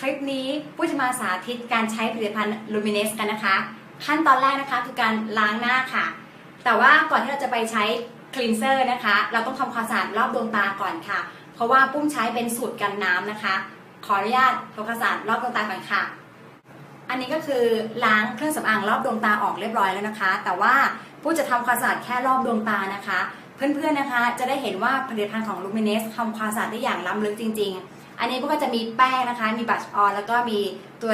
คลิปนี้ผู้จะมาสาธิตการใช้ผลิตภัณฑ์ Luminous กันนะคะ ขั้นตอนแรกนะคะคือการล้างหน้าค่ะ แต่ว่าก่อนที่เราจะไปใช้คลีนเซอร์นะคะ เราต้องทำความสะอาดรอบดวงตาก่อนค่ะ เพราะว่าปุ้มใช้เป็นสูตรกันน้ำนะคะ ขออนุญาตทำความสะอาดรอบดวงตาก่อนค่ะ อันนี้ก็คือล้างเครื่องสำอางรอบดวงตาออกเรียบร้อยแล้วนะคะ แต่ว่าปุ้จะทำความสะอาดแค่รอบดวงตานะคะ เพื่อนๆนะคะ จะได้เห็นว่าผลิตภัณฑ์ของ Luminous ทำความสะอาดได้อย่างล้ำลึกจริง ๆ อันนี้พวกก็จะมีแป้งนะคะ มีบัชออนแล้วก็มีตัว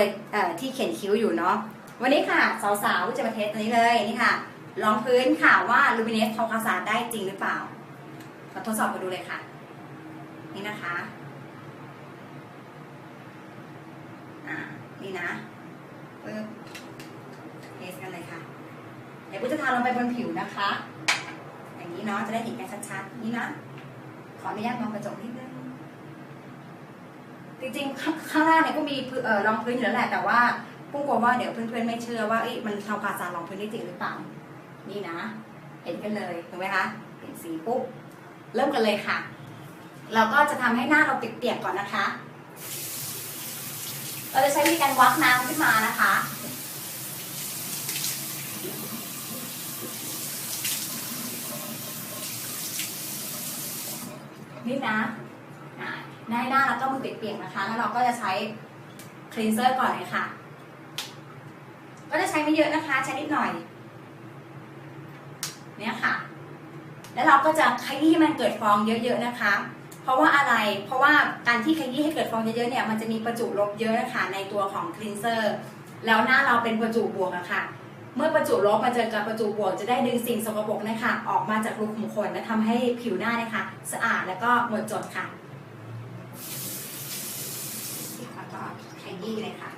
ที่เขียนคิ้วอยู่เนาะ วันนี้ค่ะสาวๆจะมาเทสตัวนี้เลยนี่ค่ะลองพื้นค่ะว่า Luminous ทำคาสาดได้จริงหรือเปล่า มาทดสอบกันดูเลยค่ะ นี่นะคะอ่านี่นะปึ๊บเทสกันเลยค่ะ เดี๋ยวปุ้จะทาลงไปบนผิวนะคะ อย่างนี้เนาะจะได้เห็นกันชัดๆ นี่นะ ขออนุญาตมองกระจกนิดนึง จริงๆข้างข้างล่างเนี่ยก็มีพื้นเอ่อรองพื้นอยู่แล้วแหละแต่ว่าปุ้งกลัวว่าเดี๋ยวเพื่อนๆไม่เชื่อว่าเอ้ยมันทำความสะอาดรองพื้นได้จริงหรือเปล่านี่นะ เห็นกันเลยถูกไหมคะเปลี่ยนสีปุ๊บเริ่มกันเลยค่ะ เราก็จะทำให้หน้าเราเปียกๆก่อนนะคะ เราจะใช้วิธีการวักน้ำขึ้นมานะคะนี่นะ อ่าหน้าหน้าแล้วก็มือเปียกๆนะคะ แล้วเราก็จะใช้คลีนเซอร์ก่อนเลยค่ะ ก็จะใช้ไม่เยอะนะคะ ใช้นิดหน่อย เนี่ยค่ะ แล้วเราก็จะขยี้มันเกิดฟองเยอะๆนะคะ เพราะว่าอะไร เพราะว่าการที่ขยี้ให้เกิดฟองเยอะๆเนี่ย มันจะมีประจุลบเยอะนะคะในตัวของคลีนเซอร์ แล้วหน้าเราเป็นประจุบวกอะค่ะเมื่อประจุลบมาเจอกับประจุบวกจะได้ดึงสิ่งสกปรกนะคะออกมาจากรูขุมขนและทำให้ผิวหน้านะคะ สะอาดแล้วก็หมดจดค่ะแล้วก็ข ยี้เลยค่ะ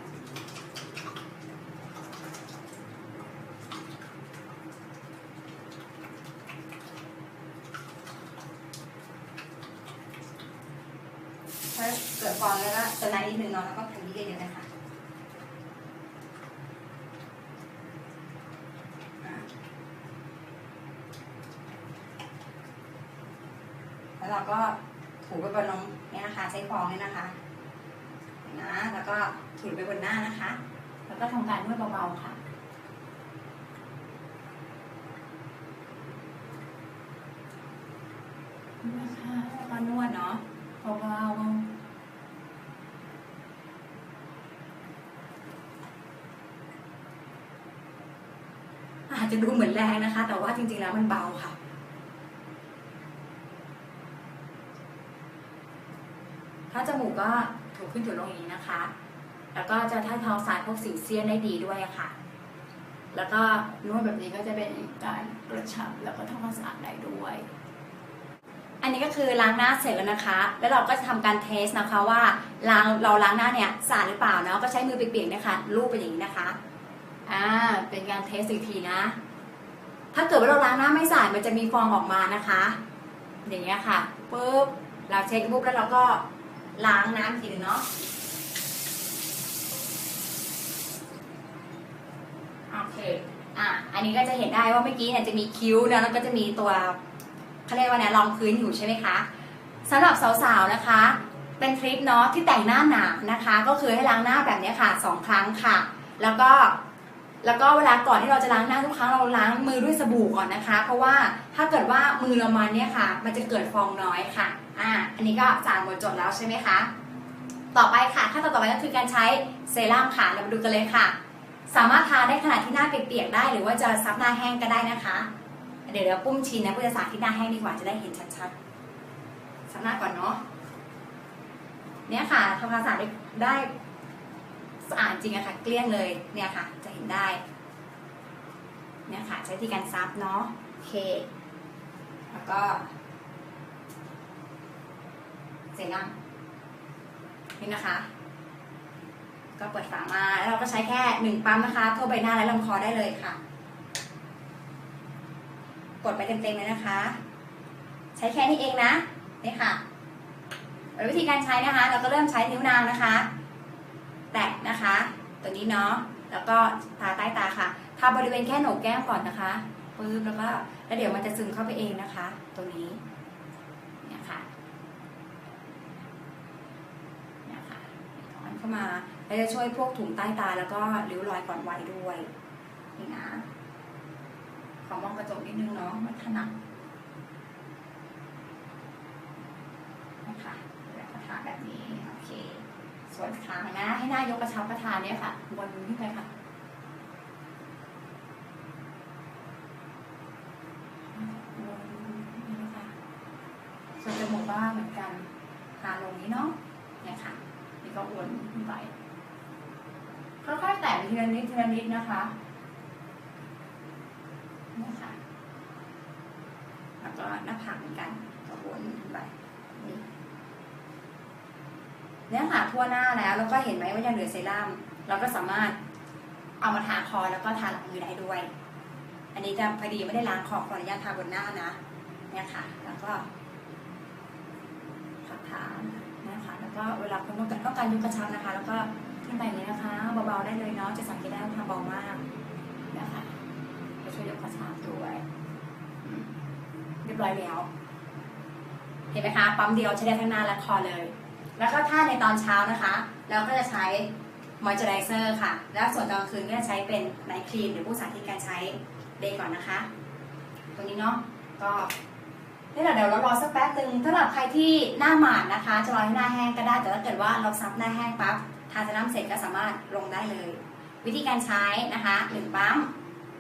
ถ้าเกิดฟองแล้วก็จะนายนิดนึงเนาะแล้วก็ขยี้เยอะๆนะคะอะแล้วเราก็ถูไปบนน้องเนี่ยนะคะ ใช้ฟองเนี่ยนะคะ นนะ แล้วก็ถูไปบนหน้านะคะ แล้วก็ทำการนวดเบาๆค่ะนะคะแล้วก็นวดเนาะเบาๆอาจจะดูเหมือนแรงนะคะ แต่ว่าจริงๆแล้วมันเบาค่ะ ถ้าจมูกก็ ถูขึ้นถูลงอย่างนี้นะคะ แล้วก็จะท่าท้องสายพวกสิวเซียนได้ดีด้วยค่ะ แล้วก็นวดแบบนี้ก็จะเป็นการกระชับแล้วก็ทำความสะอาดได้ด้วย อันนี้ก็คือล้างหน้าเสร็จแล้วนะคะ แล้วเราก็จะทำการเทสนะคะว่าล้างเราล้างหน้าเนี่ยสะอาดหรือเปล่าเนาะก็ใช้มือเปียกๆนะคะลูบไปอย่างนี้นะคะอ่าเป็นการเทสอีกทีนะ ถ้าเกิดว่าเราล้างหน้าไม่สะอาดมันจะมีฟองออกมานะคะ อย่างเงี้ยค่ะปุ๊บเราเช็คปุ๊บแล้วเราก็ ล้างน้ำอีกทีหนึงเนาะโอเค อะ อันนี้ก็จะเห็นได้ว่าเมื่อกี้เนี่ยจะมีคิ้วนะแล้วก็จะมีตัวเขาเรียกว่าเนี่ยรองพื้นอยู่ใช่ไหมคะสำหรับสาวๆนะคะ เป็นทริปเนาะที่แต่งหน้าหนานะคะ ก็คือให้ล้างหน้าแบบนี้ค่ะสองครั้งค่ะ แล้วก็แล้วก็เวลาก่อนที่เราจะล้างหน้าทุกครั้งเราล้างมือด้วยสบู่ก่อนนะคะ เพราะว่าถ้าเกิดว่ามือเรามันเนี่ยค่ะ มันจะเกิดฟองน้อยค่ะ อ่าอันนี้ก็สะอาดหมดจดแล้วใช่ไหมคะ ต่อไปค่ะขั้นตอนต่อไปก็คือการใช้เซรั่มค่ะเรามาดูกันเลยค่ะ สามารถทาได้ขนาดที่หน้าเปียกๆได้ หรือว่าจะซับหน้าแห้งก็ได้นะคะ เดี๋ยวเดี๋ยวปุ้มชินนะปุ้มจะสาธิตหน้าแห้งดีกว่าจะได้เห็นชัดๆซับหน้าก่อนเนาะเนี่ยค่ะทำความสะอาดได้สะอาดจริงอะค่ะ เกลี้ยงเลยเนี่ยค่ะ จะเห็นได้เนี่ยค่ะ ใช้วิธีการซับเนาะโอเค แล้วก็ เซรั่มนี่นะคะ ก็เปิดฝามาแล้วเราก็ใช้แค่หนึ่งปั๊มนะคะทั่วใบหน้าและลำคอได้เลยค่ะ กดไปเต็มๆเลยนะคะ ใช้แค่นี้เองนะนี่ค่ะวิธีการใช้นะคะ เราก็เริ่มใช้นิ้วนางนะคะ แตะนะคะ ตัวนี้เนาะแล้วก็ทาใต้ตาค่ะทาบริเวณแค่โหนกแก้มก่อนนะคะปึ๊บแล้วก็แล้วเดี๋ยวมันจะซึมเข้าไปเองนะคะตรงนี้ เข้ามาและจะช่วยพวกถุงใต้ตาแล้วก็ริ้วรอยก่อนวัยด้วยนี่นะขอมองกระจกนิดนึงเนาะไม่ถนัดนะคะแบบกระทาแบบนี้โอเคส่วนขานะให้หน้ายกกระชับกระทาเนี่ยค่ะวนขึ้นไปค่ะ วนนี่นะคะส่วนจมูกบ้างเหมือนกันทาลงนี้เนาะเนี่ยค่ะ นี่ก็วนขึ้นไปค่อยๆแตะไปที ละนิดทีละนิดนะคะนี่ค่ะแล้วก็หน้าผากเหมือนกันก็วนขึ้นไปนี่เนี่ยค่ะทั่วหน้าแล้ว แล้วก็เห็นไหมว่ายังเหลือเซรั่มเราก็สามารถเอามาทาคอแล้วก็ทาหลังมือได้ด้วย อันนี้จะพอดีไม่ได้ล้างคอขออนุญาตทาบนหน้านะเนี่ยค่ะ แล้วก็ขัดทานะคะแล้วก็เวลาคุณต้องการต้องการยกกระชับนะคะ แล้วก็ ขึ้นไปอย่างนี้นะคะเบาๆได้เลยเนาะจะสังเกตได้ว่าทำเบามากนะคะจะช่วยยกกระชับด้วยเรียบร้อยแล้ว เห็นไหมคะปั๊มเดียวใช้ได้ทั้งหน้าและคอเลย แล้วก็ถ้าในตอนเช้านะคะเราก็จะใช้มอยเจอไรเซอร์ค่ะ แล้วส่วนตอนคืนก็จะใช้เป็นไนท์ครีมหรือผู้สาธิตการใช้เดย์ก่อนนะคะตัวนี้เนาะก็นี่แหละเดี๋ยวเรารอสักแป๊บหนึ่งสำหรับใครที่หน้าหมาดนะคะ จะรอให้หน้าแห้งก็ได้ แต่ถ้าเกิดว่าเราซับหน้าแห้งปั๊บ ทาเซรั่มเสร็จก็สามารถลงได้เลย วิธีการใช้นะคะหนึ่งปั๊ม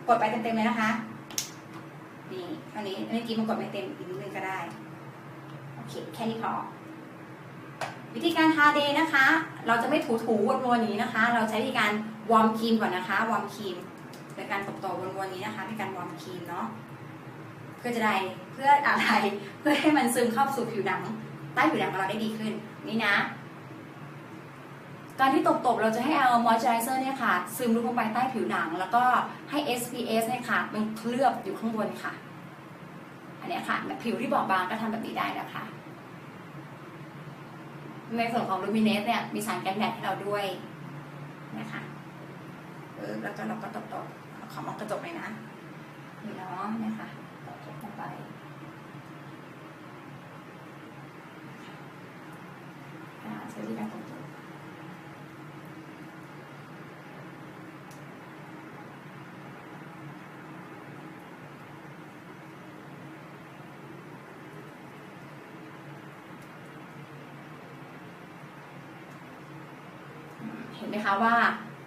กดไปเต็มๆเลยนะคะนี่อันนี้เมื่อกี้มันกดไม่เต็มอีกนิดนึงก็ได้โอเคแค่นี้พอวิธีการทาเดย์นะคะ เราจะไม่ถูถูๆวนๆอย่างนี้นะคะ เราใช้วิธีการวอร์มครีมก่อนนะคะวอร์มครีมโดยการตบๆวนๆนี้นะคะเป็นการวอร์มครีมเนาะเพื่อจะได้เพื่ออะไรเพื่อให้มันซึมเข้าสู่ผิวหนังใต้ผิวหนังของเราได้ดีขึ้น นี่นะ การที่ตบๆ เราจะให้เอามอยเจอไรเซอร์เนี่ยค่ะ ซึมลงไปใต้ผิวหนัง แล้วก็ให้ SPF เนี่ยค่ะ มันเคลือบอยู่ข้างบนค่ะ อันนี้ค่ะแบบผิวที่บอบบางก็ทำแบบนี้ได้นะคะ ในส่วนของลูมิเนสเนี่ย มีสารกันแดดให้เราด้วยนะคะแล้วก็เราก็ตบๆ ขอมองกระจกเลยนะนี่เนาะเนี่ยค่ะตบๆลงไปใช้วิธีการตบๆ เห็นไหมคะว่า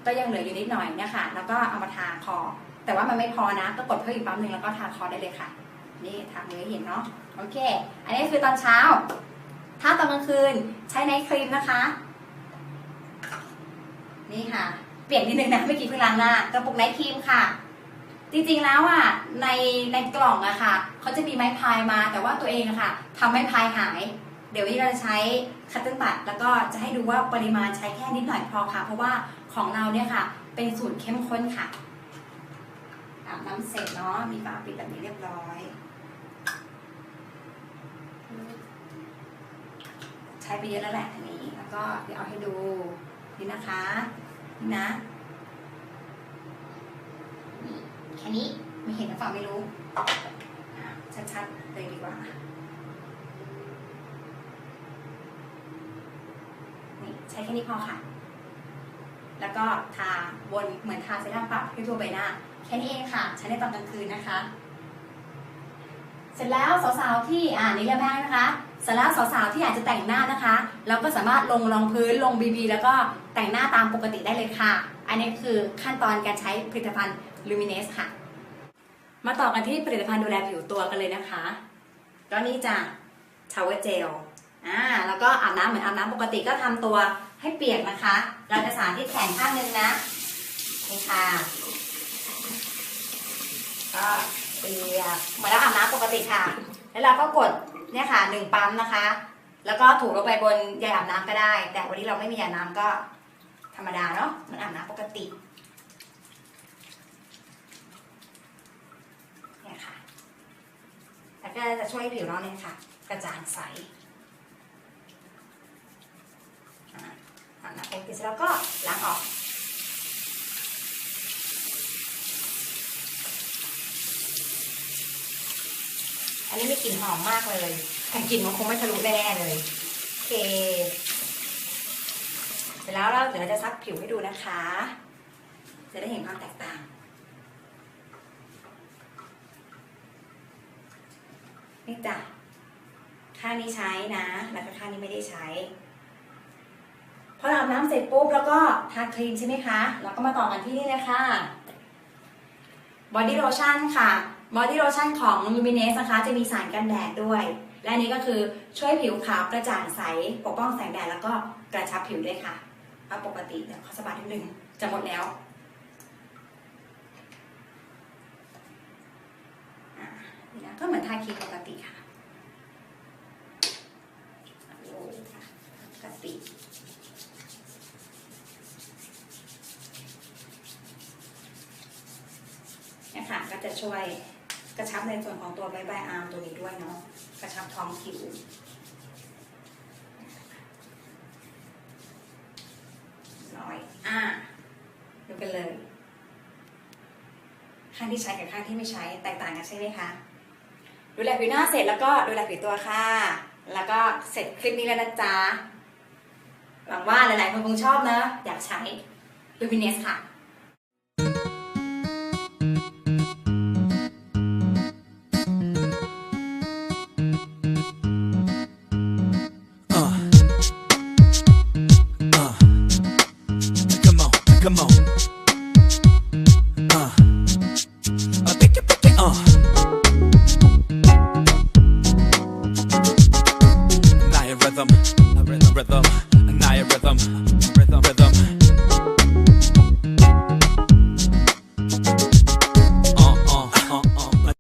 ก็ยังเหลืออยู่นิดหน่อยเนี่ยค่ะ แล้วก็เอามาทาคอ แต่ว่ามันไม่พอนะ ก็กดเพิ่มอีกปั๊มหนึ่งแล้วก็ทาคอได้เลยค่ะ นี่ทามือเห็นเนาะ โอเค อันนี้คือตอนเช้า ถ้าตอนกลางคืนใช้ไนท์ครีมนะคะ นี่ค่ะ เปลี่ยนนิดนึงนะเมื่อกี้เพิ่งล้างหน้ากระปุกไนท์ครีมค่ะ จริงๆแล้วอะ ในในกล่องอะค่ะ เขาจะมีไม้พายมา แต่ว่าตัวเองอะค่ะทำไม้พายหาย เดี๋ยววันนี้เราจะใช้คัตเติ้ลบัตแล้วก็จะให้ดูว่าปริมาณใช้แค่นิดหน่อยพอค่ะ เพราะว่าของเราเนี่ยค่ะ เป็นสูตรเข้มข้นค่ะอาบน้ำเสร็จเนาะมีฝาปิดแบบนี้เรียบร้อย ใช้ไปเยอะแล้วแหละอันนี้ แล้วก็เดี๋ยวเอาให้ดูนี่นะคะนี่นะนี่แค่นี้ไม่เห็นหรือเปล่าไม่รู้ชัดๆเลยดีกว่า นี่ ใช้แค่นี้พอค่ะ แล้วก็ทาบนเหมือนทาเซรั่มปรับที่ทั่วใบหน้า แค่นี้เองค่ะ ใช้ในตอนกลางคืนนะคะ เสร็จแล้วสาวๆที่อ่านี่ยังไม่นะคะสร็จแล้วสาวๆที่อยากจะแต่งหน้านะคะ เราก็สามารถลงรองพื้นลงบีบีแล้วก็แต่งหน้าตามปกติได้เลยค่ะ อันนี้คือขั้นตอนการใช้ผลิตภัณฑ์ Luminous ค่ะ มาต่อกันที่ผลิตภัณฑ์ดูแลผิวตัวกันเลยนะคะก็นี่จะชาวเวอร์เจล อ่าแล้วก็อาบน้ำเหมือนอาบน้ำปกติก็ทำตัวให้เปียกนะคะเราจะสาธิตแขนข้างนึงนะนี่ค่ะก็เปียกเหมือนเราอาบน้ำปกติค่ะ แล้วเราก็กดเนี่ยค่ะหนึ่งปั๊มนะคะ แล้วก็ถูลงไปบนยาอาบน้ำก็ได้ แต่วันนี้เราไม่มียาน้ำก็ธรรมดาเนาะมันอาบน้ำปกติเนี่ยค่ะแล้วก็จะช่วยผิวเราเนี่ยค่ะ กระจ่างใส อ่า น้ำปกติเสร็จแล้วก็ล้างออกอันนี้มีกลิ่นหอมมากเลยแต่กลิ่นมันคงไม่ทะลุแน่ๆเลยโอเค เสร็จแล้วเราเดี๋ยวเราจะซักผิวให้ดูนะคะ จะได้เห็นความแตกต่าง นี่จ้ะข้านี้ใช้นะ แล้วก็ข้านี้ไม่ได้ใช้ พออาบน้ำเสร็จปุ๊บแล้วก็ทาครีมใช่ไหมคะแล้วก็มาต่อกันที่นี่เลยค่ะบอดี้โลชั่นค่ะบอดี้โลชั่นของ Luminous นะคะ จะมีสารกันแดดด้วย และนี้ก็คือช่วยผิวขาวกระจ่างใส ปกป้องแสงแดดแล้วก็กระชับผิวด้วยค่ะเอาปกติเดี๋ยวขอสบัดนิดนึงจะหมดแล้ว ก็เหมือนทาครีมปกติค่ะโอ้ค่ะปกติ เนี่ยค่ะก็จะช่วยกระชับในส่วนของตัวใบใบอาร์มตัวนี้ด้วยเนาะกระชับท้องผิวร้อยอ่าดูกันเลยข้างที่ใช้กับข้างที่ไม่ใช้แตกต่างกันใช่ไหมคะดูแลผิวหน้าเสร็จแล้วก็ดูแลผิวตัวค่ะ แล้วก็เสร็จคลิปนี้แล้วนะจ๊ะหวังว่าหลายๆคนคงชอบนะ อยากใช้ Luminous ค่ะ Come on.